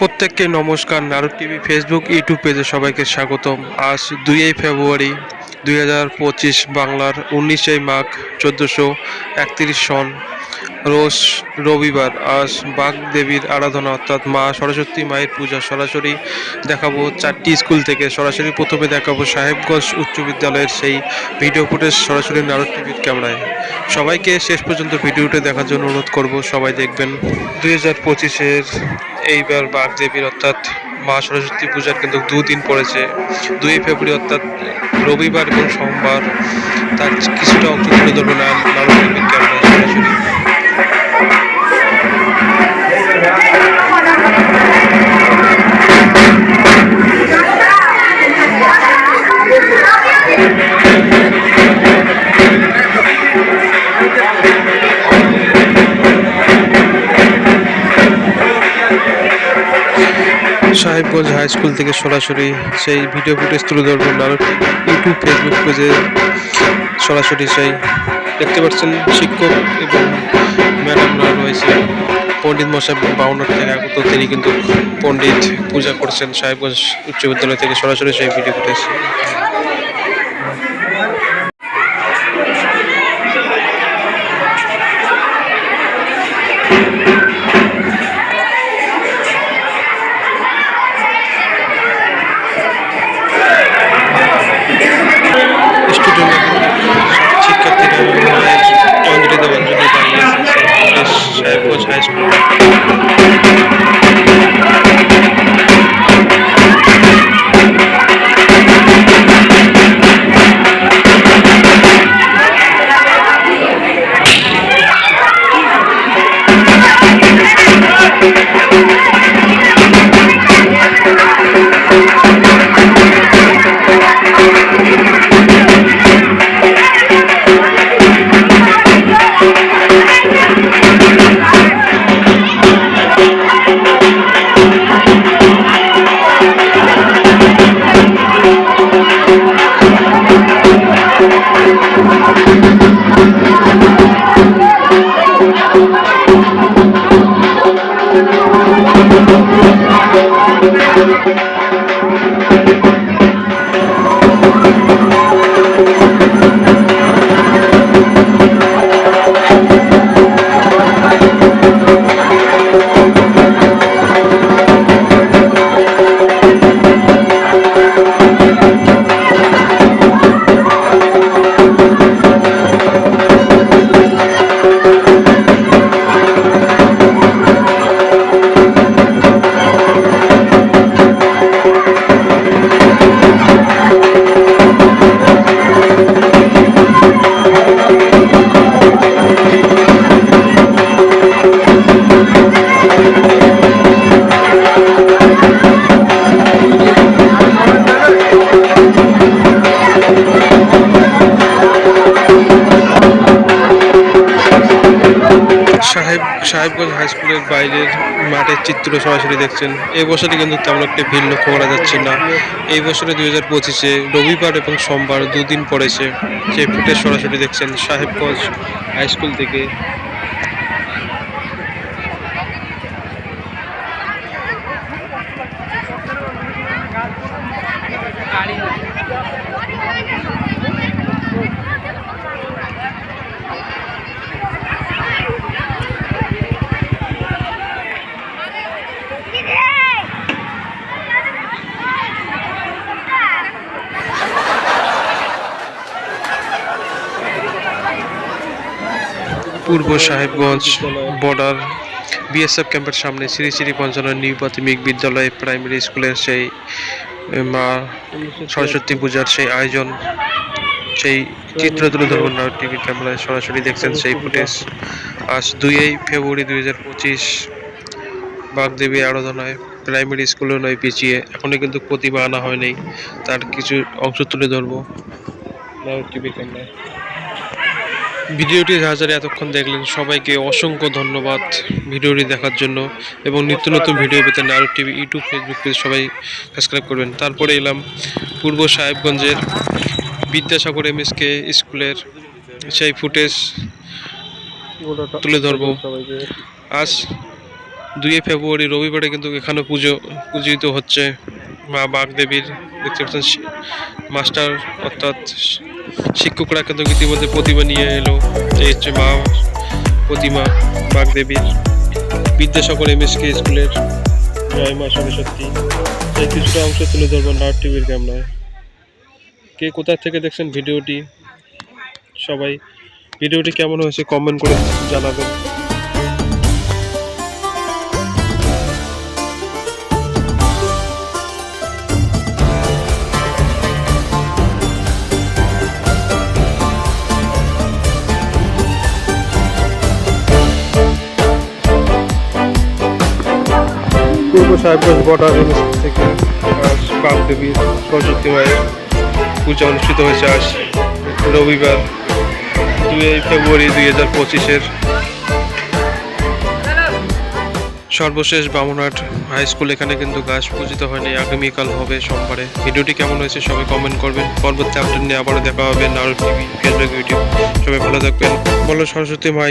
প্রত্যেককে নমস্কার। Narad TV Facebook YouTube পেজে সবাইকে স্বাগতম। আজ দুই ফেব্রুয়ারি দুই হাজার পঁচিশ বাংলার উনিশে মাঘ চোদ্দোশো একত্রিশ সন। রোজ রবিবার আজ বাঘ দেবীর আরাধনা, অর্থাৎ মা সরস্বতী মায়ের পূজা। সরাসরি দেখাবো চারটি স্কুল থেকে। সরাসরি প্রথমে দেখাবো সাহেবগঞ্জ উচ্চ বিদ্যালয়ের সেই ভিডিও ফুটেজ। সরাসরি নারদ টিভির ক্যামেরায়। সবাইকে শেষ পর্যন্ত ভিডিওটি দেখার জন্য অনুরোধ করব। সবাই দেখবেন দুই হাজার পঁচিশের এইবার বাঘ দেবীর অর্থাৎ মা সরস্বতী পূজার কিন্তু দুদিন পড়েছে। দুই ফেব্রুয়ারি, অর্থাৎ রবিবার এবং সোমবার তার কিছুটা অংশ তুলে ধরবো না নারদ টিভির ক্যামেরায়। সরাসরি সাহেবগঞ্জ হাই স্কুল থেকে সরাসরি সেই ভিডিও ফুটেজ তুলে ধরবেন আর ইউটিউব ফেসবুক পেজে। সরাসরি সেই দেখতে পাচ্ছেন শিক্ষক এবং ম্যাডামরা রয়েছে। পণ্ডিত মশাই বাউন্ডার থেকে আগত, তিনি কিন্তু পণ্ডিত পূজা করছেন সাহেবগঞ্জ উচ্চ বিদ্যালয় থেকে সরাসরি সেই ভিডিও ফুটেজ। সাহেবগঞ্জ হাই স্কুলের বাইরের মাঠের চিত্র সরাসরি দেখছেন। এই বছরে কিন্তু তেমন একটি ভিড় লক্ষ্য করা যাচ্ছে না। এই বছরে দুই হাজার পঁচিশে রবিবার এবং সোমবার দুদিন পড়েছে সেই ফুটেজ সরাসরি দেখছেন সাহেবগঞ্জ হাই স্কুল থেকে। পূর্ব সাহেবগঞ্জ বর্ডার বিএসএফ ক্যাম্পের সামনে শ্রী শ্রী পঞ্চানন নিউ প্রাথমিক বিদ্যালয় প্রাইমারি স্কুলের সেই মা সরস্বতী পূজার সেই আয়োজন, সেই চিত্র তুলে ধরবেন টিভি ক্যামেরায় সরাসরি দেখছেন সেই ফুটেজ। আজ দুইই ফেব্রুয়ারি দুই হাজার পঁচিশ, বাগদেবী আরাধনায়, প্রাইমারি স্কুলে নয়, পিছিয়ে। এখনও কিন্তু প্রতিভা আনা হয়নি, তার কিছু অংশ তুলে ধরবো। টিভি ক্যামেরায়। ভিডিওটি যারা এতক্ষণ দেখলেন, সবাইকে অসংখ্য ধন্যবাদ ভিডিওটি দেখার জন্য এবং নিত্য নতুন ভিডিও পেতে Naru TV, YouTube Facebook page সবাই সাবস্ক্রাইব করবেন। তারপরে এলাম পূর্ব সাহেবগঞ্জের বিদ্যাসাগর এম এস কে স্কুলের সেই ফুটেজ তুলে ধরবো। আজ দুই ফেব্রুয়ারি, রবিবারে কিন্তু এখানে পুজো পূজিত হচ্ছে মা বাগদেবীর, দেখতে পাচ্ছেন, মাস্টার অর্থাৎ শিক্ষকরা কিন্তু ইতিমধ্যে প্রতিমা নিয়ে এলো। এই হচ্ছে মা প্রতিমা বাগদেবীর। বিদ্যাসাগর এম এস কে স্কুলের জয় মা সরস্বতী। এই কিছুটা অংশ তুলে ধরবো নাট টিভির ক্যামেরায়। কে কোথা থেকে দেখছেন ভিডিওটি? সবাই, ভিডিওটি কেমন হয়েছে কমেন্ট করে জানাবেন। পূর্ব সাহেবগঞ্জ বর্ডার এমএসপি থেকে বাগদেবীর সরস্বতী মায়ের পূজা অনুষ্ঠিত হয়েছে আজ রবিবার দুই ফেব্রুয়ারি দুই হাজার পঁচিশের। সর্বশেষ বামুনহাট হাই স্কুল এখানে কিন্তু গাছ পূজিত হয়নি, আগামীকাল হবে সোমবারে। ভিডিওটি কেমন হয়েছে সবাই কমেন্ট করবেন। পরবর্তী আপডেট নিয়ে আবারও দেখা হবে নারুল টিভি, ফেসবুক, ইউটিউব। সবাই ভালো থাকবেন। বলো সরস্বতী মা